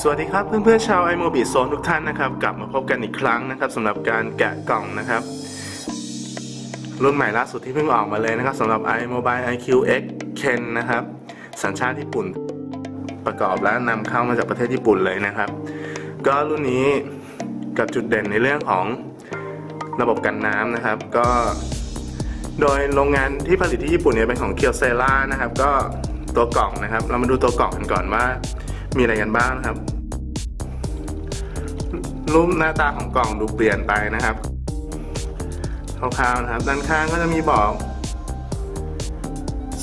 สวัสดีครับเพื่อนๆชาว iMobile Zone ทุกท่านนะครับ กลับมาพบกันอีกครั้งนะครับสำหรับการแกะกล่องนะครับ รุ่นใหม่ล่าสุดที่เพิ่งออกมาเลยนะครับสำหรับ iMobile IQ X Ken นะครับ สัญชาติญี่ปุ่น ประกอบและนำเข้ามาจากประเทศญี่ปุ่นเลยนะครับ ก็รุ่นนี้กับจุดเด่นในเรื่องของระบบกันน้ำนะครับ ก็ โดยโรงงานที่ผลิตที่ญี่ปุ่นเนี่ยเป็นของเคียวเซล่านะครับ ก็ตัวกล่องนะครับ เรามาดูตัวกล่องกันก่อนว่า มีอะไรกันบ้างนะครับ รูปหน้าตาของกล่องดูเปลี่ยนไปนะครับคร่าวๆนะครับ ด้านข้างก็จะมีบอก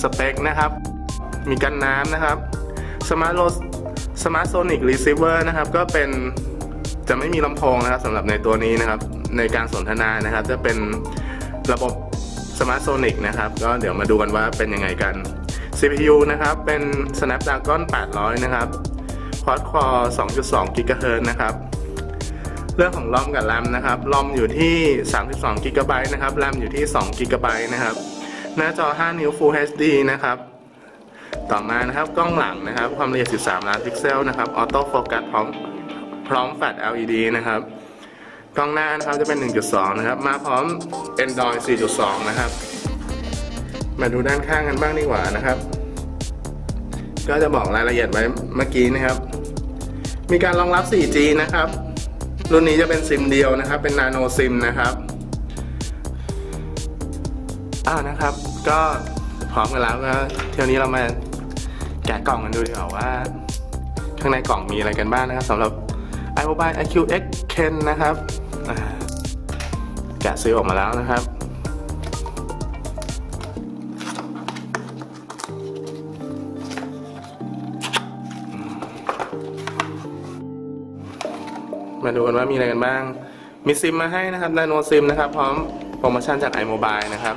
สเปคนะครับ มีกันน้ำนะครับ Smart Lo Smart Sonic Receiver นะครับ ก็เป็นจะไม่มีลำโพงนะครับสำหรับในตัวนี้นะครับ ในการสนทนานะครับ จะเป็นระบบ Smart Sonic นะครับ ก็เดี๋ยวมาดูกันว่าเป็นยังไงกัน CPU นะครับ เป็น Snapdragon 800 นะครับ Quad Core 2.2 GHz นะครับ เรื่องของรอมกับแรมนะครับรอมอยู่ที่ 32 GB นะครับแรมอยู่ที่2 GB นะครับ หน้าจอ 5 นิ้ว Full HD นะครับ ต่อมานะครับกล้องหลังนะครับ ความละเอียด 13 ล้านพิกเซลนะครับออโต้โฟกัสพร้อมพร้อมแฟลช LED นะครับกล้องหน้านะครับจะเป็น 1.2 นะครับ มาพร้อม Android 4.2 นะครับ มาดูด้านข้างกันบ้างดีกว่านะครับ ก็จะบอกรายละเอียดไว้เมื่อกี้นะครับ มีการรองรับ 4G นะครับ รุ่นนี้จะเป็นซิมเดียวนะครับ เป็นนาโนซิมนะครับอ่านะครับ ก็พร้อมกันแล้วก็เที่ยวนี้เรามาแกะกล่องกันดูดีกว่าว่า ข้างในกล่องมีอะไรกันบ้างนะครับสำหรับ iMobile IQ X Ken นะครับแกะซื้อออกมาแล้วนะครับ มาดูกันว่ามีอะไรกันบ้าง มีซิมมาให้นะครับนาโนซิมนะครับ พร้อมโปรโมชั่นจาก iMobile นะครับ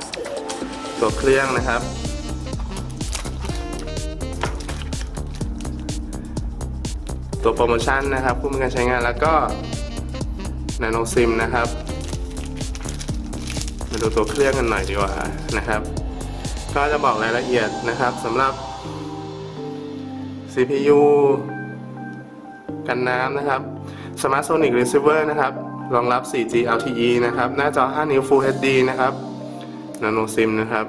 ตัวเครื่องนะครับ ตัวโปรโมชั่นนะครับคู่มือการใช้งานแล้วก็นาโนซิมนะครับ มาดูตัวเครื่องกันหน่อยดีกว่านะครับ ก็จะบอกรายละเอียดนะครับสำหรับ CPU กันน้ำนะครับ Smart Sonic Receiver นะครับ รองรับ 4G LTE นะครับ หน้าจอ 5 นิ้ว Full HD นะครับ Nano SIM นะครับ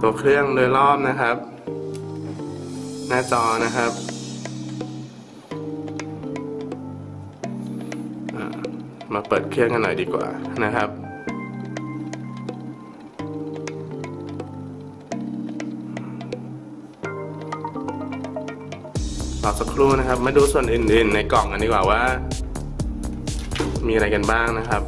ตัวเครื่องโดยรอบนะครับ หน้าจอนะครับมาเปิดเครื่องกันหน่อยดีกว่านะครับ รอสักครู่นะครับ มาดูส่วนอื่นๆ ในกล่องกันดีกว่าว่า มีอะไรกันบ้างนะครับ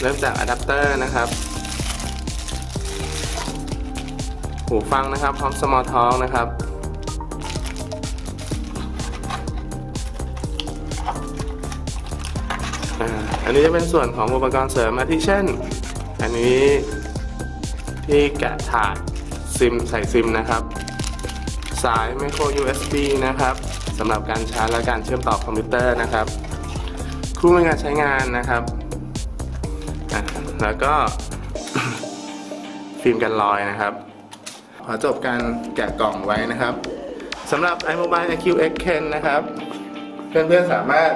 เริ่มจากอะแดปเตอร์นะครับ หูฟังนะครับ พร้อมสมอลท้องนะครับ นนี้จะเป็นส่วนของอุปกรณ์เสริมอาทิเช่น อันนี้ที่แกะถาดซิมใส่ซิมนะครับ สาย micro USB นะครับสำหรับการชาร์จและการเชื่อมต่อคอมพิวเตอร์นะครับคู่มือการใช้งานนะครับแล้วก็ฟิล์มกันรอยนะครับขอจบการแกะกล่องไว้นะครับสำหรับ iMobile IQ X Ken นะครับ เพื่อนๆสามารถ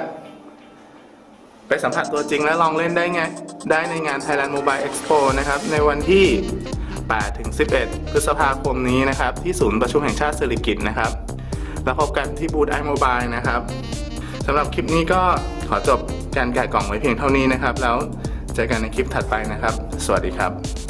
ไปสัมผัสตัวจริงและลองเล่นได้ไง ได้ในงาน Thailand Mobile Expo นะครับ ในวันที่ 8 ถึง 11 พฤษภาคมนี้นะครับ ที่ศูนย์ประชุมแห่งชาติเศรษฐกิจนะครับ แล้วพบกันที่บูธ iMobile นะครับสำหรับคลิปนี้ก็ขอจบการแกะกล่องไว้เพียงเท่านี้นะครับ แล้วเจอกันในคลิปถัดไปนะครับ สวัสดีครับ